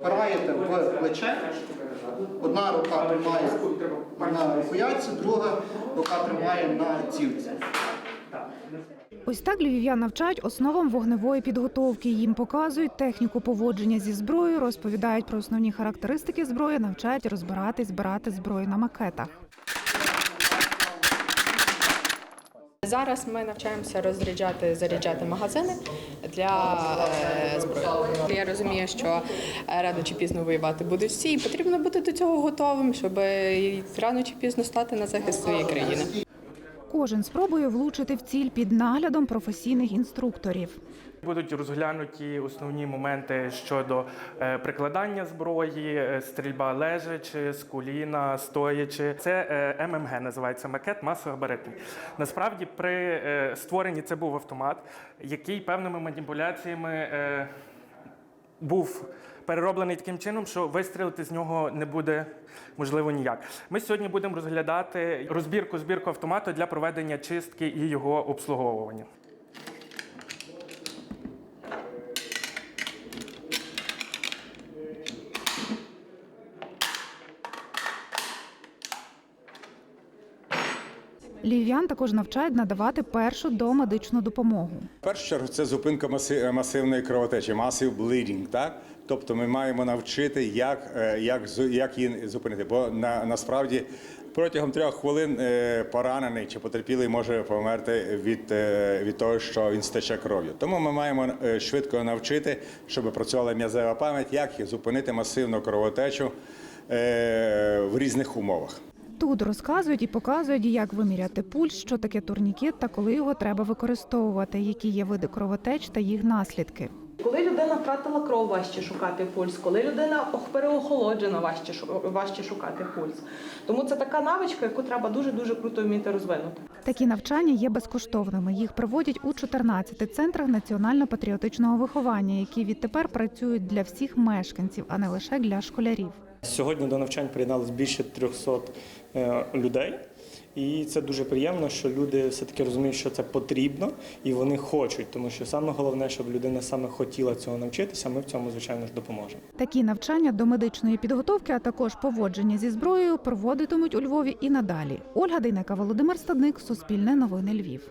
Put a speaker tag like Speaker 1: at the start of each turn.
Speaker 1: Впираєте в плече, одна рука тримає на рукоятці, друга рука тримає на цівці.
Speaker 2: Ось так львів'ян навчають основам вогневої підготовки. Їм показують техніку поводження зі зброєю, розповідають про основні характеристики зброї, навчають розбирати збирати зброю на макетах.
Speaker 3: Зараз ми навчаємося розряджати, заряджати магазини для е, зброї. Я розумію, що рано чи пізно воювати будуть всі, і потрібно бути до цього готовим, щоб рано чи пізно стати на захист своєї країни.
Speaker 2: Кожен спробує влучити в ціль під наглядом професійних інструкторів.
Speaker 4: Будуть розглянуті основні моменти щодо е, прикладання зброї, е, стрільба лежачи, з коліна, стоячи. Це е, ММГ називається макет масогабаритний. Насправді, при створенні це був автомат, який певними маніпуляціями був перероблений таким чином, що вистрілити з нього не буде можливо ніяк. Ми сьогодні будемо розглядати розбірку збірку автомату для проведення чистки і його обслуговування.
Speaker 2: Львів'ян також навчають надавати першу домедичну допомогу.
Speaker 5: В першу чергу це зупинка масивної кровотечі, massive bleeding, так? Тобто ми маємо навчити, як, е, як, як її зупинити. Бо на, насправді протягом трьох хвилин е, поранений чи потерпілий може померти від, е, від того, що він стече кров'ю. Тому ми маємо е, швидко навчити, щоб працювала м'язева пам'ять, як зупинити масивну кровотечу е, в різних умовах.
Speaker 2: Тут розказують і показують, як виміряти пульс, що таке турнікет та коли його треба використовувати, які є види кровотеч та їх наслідки.
Speaker 6: Коли людина втратила кров, важче шукати пульс. Коли людина ох- переохолоджена, важче, важче шукати пульс. Тому це така навичка, яку треба дуже-дуже круто вміти розвинути.
Speaker 2: Такі навчання є безкоштовними. Їх проводять у 14 центрах національно-патріотичного виховання, які відтепер працюють для всіх мешканців, а не лише для школярів.
Speaker 7: Сьогодні до навчань приєдналось більше 300 е, людей. І це дуже приємно, що люди все-таки розуміють, що це потрібно, і вони хочуть, тому що саме головне, щоб людина саме хотіла цього навчитися. Ми в цьому, звичайно ж, допоможемо.
Speaker 2: Такі навчання до медичної підготовки, а також поводження зі зброєю проводитимуть у Львові і надалі. Ольга Дейнека, Володимир Стадник, Суспільне новини Львів.